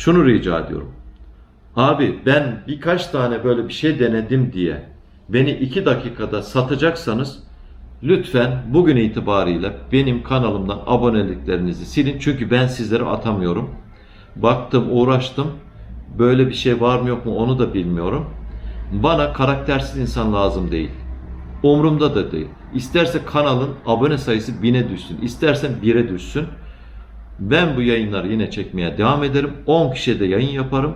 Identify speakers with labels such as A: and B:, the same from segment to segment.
A: şunu rica ediyorum. Abi ben birkaç tane böyle bir şey denedim diye beni iki dakikada satacaksanız lütfen bugün itibariyle benim kanalımdan aboneliklerinizi silin. Çünkü ben sizlere atamıyorum. Baktım uğraştım. Böyle bir şey var mı yok mu onu da bilmiyorum. Bana karaktersiz insan lazım değil. Umrumda da değil. İsterse kanalın abone sayısı bine düşsün. İstersen bire düşsün. Ben bu yayınları yine çekmeye devam ederim. 10 kişiye de yayın yaparım.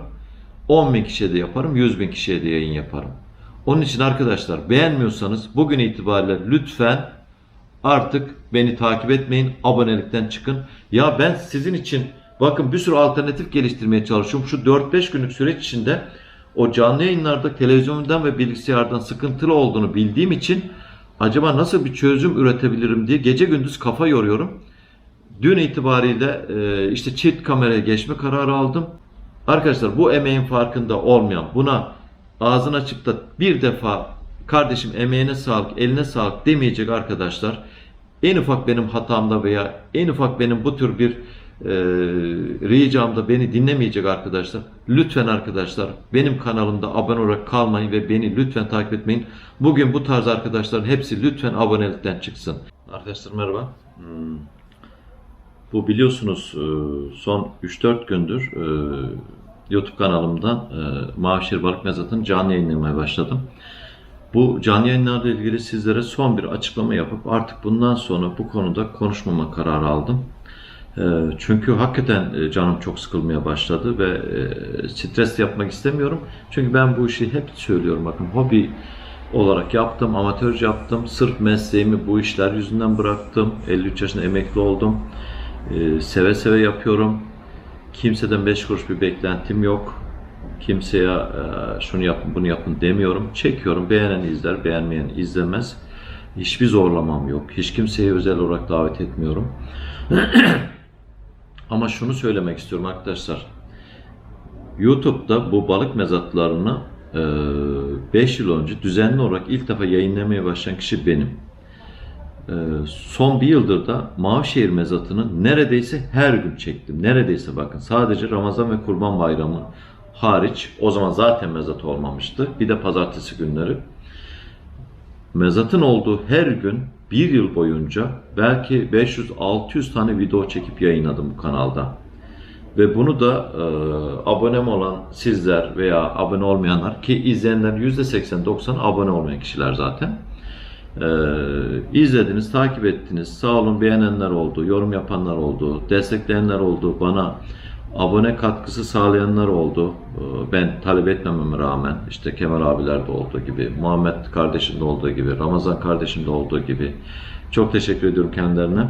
A: 10 bin kişiye de yaparım. 100 bin kişiye de yayın yaparım. Onun için arkadaşlar beğenmiyorsanız bugün itibariyle lütfen artık beni takip etmeyin. Abonelikten çıkın. Ya ben sizin için bakın bir sürü alternatif geliştirmeye çalışıyorum. Şu 4-5 günlük süreç içinde o canlı yayınlarda televizyondan ve bilgisayardan sıkıntılı olduğunu bildiğim için acaba nasıl bir çözüm üretebilirim diye gece gündüz kafa yoruyorum. Dün itibariyle e, işte çift kameraya geçme kararı aldım. Arkadaşlar bu emeğin farkında olmayan buna ağzını açıp da bir defa kardeşim emeğine sağlık, eline sağlık demeyecek arkadaşlar en ufak benim hatamda veya en ufak benim bu tür bir e, ricamda beni dinlemeyecek arkadaşlar lütfen arkadaşlar benim kanalımda abone olarak kalmayın ve beni lütfen takip etmeyin. Bugün bu tarz arkadaşların hepsi lütfen abonelikten çıksın. Arkadaşlar merhaba. Hmm. Bu biliyorsunuz e, son 3-4 gündür e, YouTube kanalımdan e, Mavişehir Balık Mezatı'nı canlı yayınlamaya başladım. Bu canlı yayınlarla ilgili sizlere son bir açıklama yapıp artık bundan sonra bu konuda konuşmama kararı aldım. Çünkü hakikaten canım çok sıkılmaya başladı ve stres yapmak istemiyorum. Çünkü ben bu işi hep söylüyorum bakın hobi olarak yaptım, amatörce yaptım. Sırf mesleğimi bu işler yüzünden bıraktım. 53 yaşında emekli oldum. E, Seve seve yapıyorum. Kimseden 5 kuruş bir beklentim yok. Kimseye e, şunu yapın bunu yapın demiyorum. Çekiyorum. Beğenen izler, beğenmeyen izlemez. Hiçbir zorlamam yok. Hiç kimseye özel olarak davet etmiyorum. Ama şunu söylemek istiyorum arkadaşlar. YouTube'da bu balık mezatlarını 5 yıl önce düzenli olarak ilk defa yayınlamaya başlayan kişi benim. E, son bir yıldır da Mavişehir mezatını neredeyse her gün çektim. Neredeyse bakın sadece Ramazan ve Kurban Bayramı hariç o zaman zaten mezat olmamıştı. Bir de pazartesi günleri. Mezatın olduğu her gün bir yıl boyunca belki 500-600 tane video çekip yayınladım bu kanalda. Ve bunu da e, abonem olan sizler veya abone olmayanlar ki izleyenlerin %80-90 abone olmayan kişiler zaten. E, izlediniz, takip ettiniz. Sağ olun beğenenler oldu, yorum yapanlar oldu, destekleyenler oldu, bana abone katkısı sağlayanlar oldu. E, ben talep etmememe rağmen işte Kemal abiler de olduğu gibi, Muhammed kardeşim de olduğu gibi, Ramazan kardeşim de olduğu gibi. Çok teşekkür ediyorum kendilerine.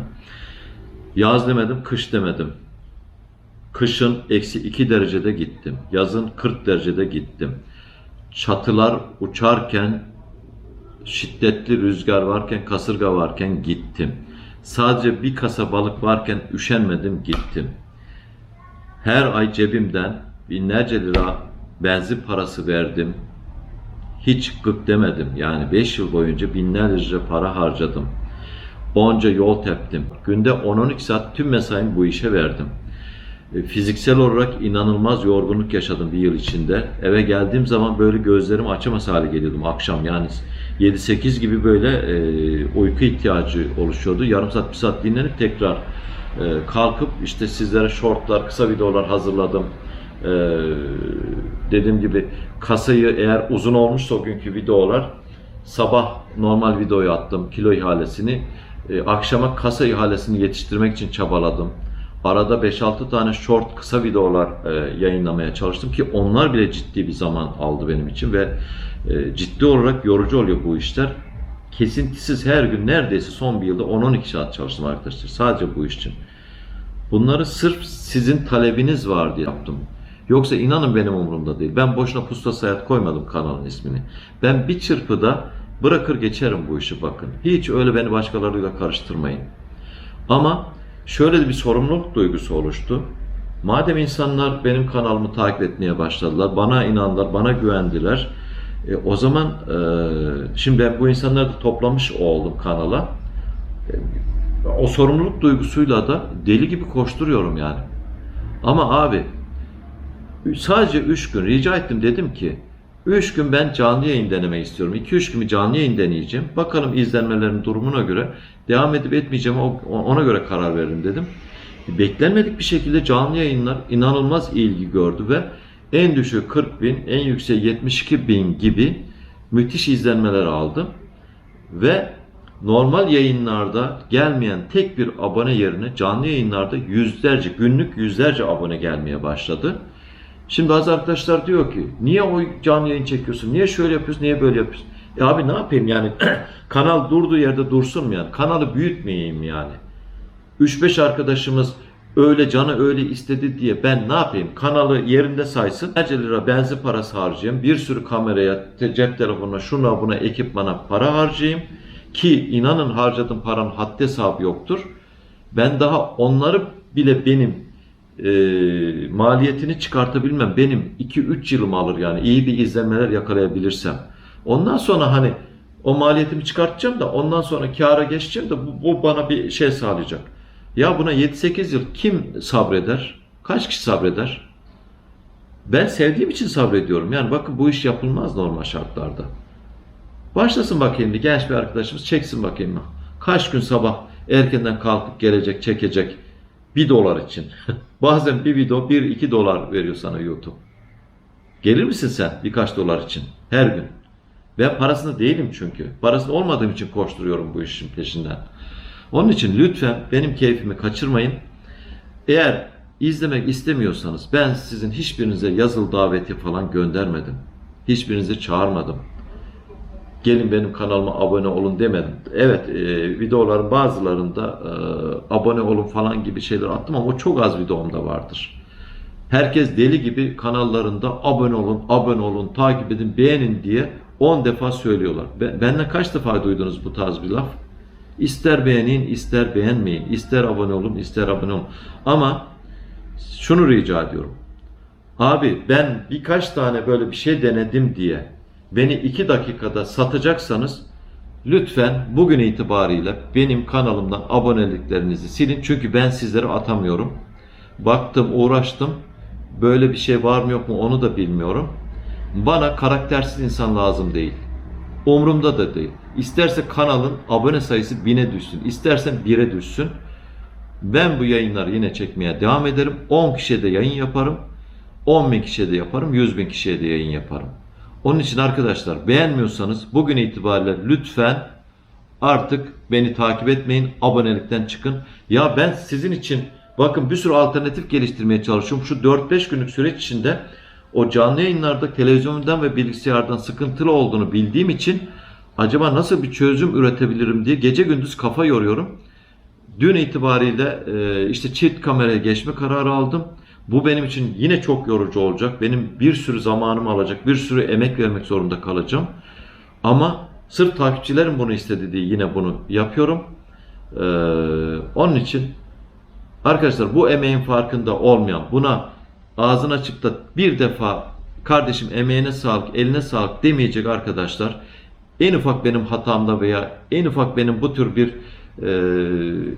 A: Yaz demedim, kış demedim. Kışın eksi 2 derecede gittim. Yazın 40 derecede gittim. Çatılar uçarken, şiddetli rüzgar varken, kasırga varken gittim. Sadece bir kasa balık varken üşenmedim gittim. Her ay cebimden binlerce lira benzin parası verdim. Hiç gık demedim. Yani 5 yıl boyunca binlerce para harcadım. Onca yol teptim. Günde 10-12 saat tüm mesaimi bu işe verdim. E, Fiziksel olarak inanılmaz yorgunluk yaşadım bir yıl içinde. Eve geldiğim zaman böyle gözlerim açamaz hale geliyordum akşam yani 7-8 gibi böyle e, uyku ihtiyacı oluşuyordu. Yarım saat bir saat dinlenip tekrar e, kalkıp işte sizlere shortlar, kısa videolar hazırladım. E, dediğim gibi kasayı eğer uzun olmuşsa o günkü videolar sabah normal videoyu attım kilo ihalesini. E, akşama kasa ihalesini yetiştirmek için çabaladım. Arada 5-6 tane short kısa videolar e, yayınlamaya çalıştım ki onlar bile ciddi bir zaman aldı benim için ve e, ciddi olarak yorucu oluyor bu işler. Kesintisiz her gün neredeyse son bir yılda 10-12 saat çalıştım arkadaşlar sadece bu iş için. Bunları sırf sizin talebiniz var diye yaptım. Yoksa inanın benim umurumda değil. Ben boşuna Pusta Hayat koymadım kanalın ismini. Ben bir çırpıda bırakır geçerim bu işi bakın. Hiç öyle beni başkalarıyla karıştırmayın. Ama şöyle bir sorumluluk duygusu oluştu. Madem insanlar benim kanalımı takip etmeye başladılar, bana inandılar, bana güvendiler. e, o zaman e, şimdi ben bu insanları da toplamış oldum kanala. E, o sorumluluk duygusuyla da deli gibi koşturuyorum yani. Ama abi Sadece 3 gün rica ettim dedim ki 3 gün ben canlı yayın denemeyi istiyorum. 2-3 gün canlı yayın deneyeceğim. Bakalım izlenmelerin durumuna göre devam edip etmeyeceğim ona göre karar veririm dedim. Beklenmedik bir şekilde canlı yayınlar inanılmaz ilgi gördü ve en düşüğü 40 bin, en yüksek 72 bin gibi müthiş izlenmeler aldım. Ve normal yayınlarda gelmeyen tek bir abone yerine canlı yayınlarda yüzlerce, günlük yüzlerce abone gelmeye başladı. Şimdi bazı arkadaşlar diyor ki niye o canlı yayın çekiyorsun, niye şöyle yapıyorsun, niye böyle yapıyorsun? E abi ne yapayım yani kanal durduğu yerde dursun mu yani? Kanalı büyütmeyeyim yani. 3-5 arkadaşımız öyle canı öyle istedi diye ben ne yapayım? Kanalı yerinde saysın. Binlerce lira benzin parası harcayayım. Bir sürü kameraya, cep telefonuna, şuna buna, ekipmana para harcayayım. Ki inanın harcadığım paranın haddi hesabı yoktur. Ben daha onları bile benim e, maliyetini çıkartabilmem. Benim 2-3 yılımı alır yani iyi bir izlenmeler yakalayabilirsem. Ondan sonra hani o maliyetimi çıkartacağım da ondan sonra kâra geçeceğim de bu, bu bana bir şey sağlayacak. Ya buna 7-8 yıl kim sabreder? Kaç kişi sabreder? Ben sevdiğim için sabrediyorum. Yani bakın bu iş yapılmaz normal şartlarda. Başlasın bakayım bir genç bir arkadaşımız çeksin bakayım. Kaç gün sabah erkenden kalkıp gelecek çekecek bir dolar için. Bazen bir video 1-2 dolar veriyor sana YouTube. Gelir misin sen birkaç dolar için her gün? Ben parasını değilim çünkü. Parasını olmadığım için koşturuyorum bu işin peşinden. Onun için lütfen benim keyfimi kaçırmayın. Eğer izlemek istemiyorsanız ben sizin hiçbirinize yazılı daveti falan göndermedim. Hiçbirinizi çağırmadım. Gelin benim kanalıma abone olun demedim. Evet e, videoların bazılarında e, abone olun falan gibi şeyler attım ama o çok az videomda vardır. Herkes deli gibi kanallarında abone olun, abone olun, takip edin, beğenin diye 10 defa söylüyorlar. Ben, benden kaç defa duydunuz bu tarz bir laf? İster beğenin, ister beğenmeyin, ister abone olun, ister abone olun. Ama şunu rica ediyorum. Abi ben birkaç tane böyle bir şey denedim diye beni iki dakikada satacaksanız lütfen bugün itibariyle benim kanalımdan aboneliklerinizi silin. Çünkü ben sizlere atamıyorum. Baktım, uğraştım. Böyle bir şey var mı yok mu onu da bilmiyorum. Bana karaktersiz insan lazım değil. Umrumda da değil. İsterse kanalın abone sayısı bine düşsün. İstersen bire düşsün. Ben bu yayınları yine çekmeye devam ederim. 10 kişiye de yayın yaparım. 10 bin kişiye de yaparım. 100 bin kişiye de yayın yaparım. Onun için arkadaşlar beğenmiyorsanız bugün itibariyle lütfen artık beni takip etmeyin. Abonelikten çıkın. Ya ben sizin için bakın bir sürü alternatif geliştirmeye çalışıyorum. Şu 4-5 günlük süreç içinde o canlı yayınlarda televizyondan ve bilgisayardan sıkıntılı olduğunu bildiğim için acaba nasıl bir çözüm üretebilirim diye gece gündüz kafa yoruyorum. Dün itibariyle e, işte çift kameraya geçme kararı aldım. Bu benim için yine çok yorucu olacak. Benim bir sürü zamanımı alacak, bir sürü emek vermek zorunda kalacağım. Ama sırf takipçilerim bunu istedi diye yine bunu yapıyorum. Ee, onun için arkadaşlar bu emeğin farkında olmayan, buna ağzını açıp da bir defa kardeşim emeğine sağlık, eline sağlık demeyecek arkadaşlar en ufak benim hatamda veya en ufak benim bu tür bir e,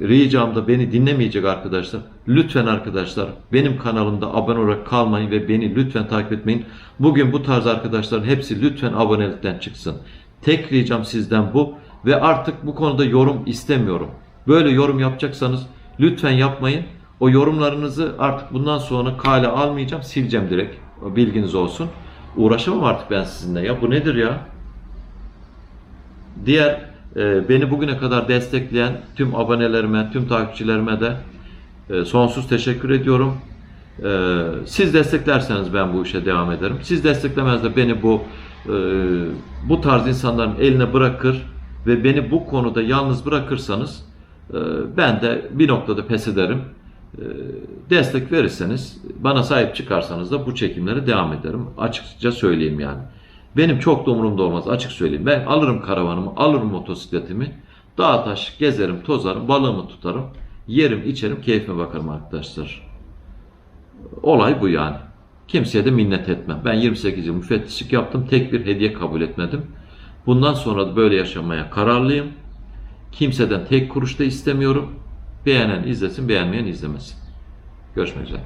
A: ricamda beni dinlemeyecek arkadaşlar lütfen arkadaşlar benim kanalımda abone olarak kalmayın ve beni lütfen takip etmeyin. Bugün bu tarz arkadaşların hepsi lütfen abonelikten çıksın. Tek ricam sizden bu ve artık bu konuda yorum istemiyorum. Böyle yorum yapacaksanız lütfen yapmayın. O yorumlarınızı artık bundan sonra kale almayacağım, sileceğim direkt. Bilginiz olsun. Uğraşamam artık ben sizinle. Ya bu nedir ya? Diğer e, beni bugüne kadar destekleyen tüm abonelerime, tüm takipçilerime de e, sonsuz teşekkür ediyorum. E, siz desteklerseniz ben bu işe devam ederim. Siz desteklemez de beni bu e, bu tarz insanların eline bırakır ve beni bu konuda yalnız bırakırsanız e, ben de bir noktada pes ederim. E, destek verirseniz, bana sahip çıkarsanız da bu çekimlere devam ederim. Açıkça söyleyeyim yani. Benim çok da umurumda olmaz açık söyleyeyim. Ben alırım karavanımı, alırım motosikletimi, dağ taş gezerim, tozarım, balığımı tutarım, yerim, içerim, keyfime bakarım arkadaşlar. Olay bu yani. Kimseye de minnet etmem. Ben 28 yıl müfettişlik yaptım, tek bir hediye kabul etmedim. Bundan sonra da böyle yaşamaya kararlıyım. Kimseden tek kuruş da istemiyorum. Beğenen izlesin, beğenmeyen izlemesin. Görüşmek üzere.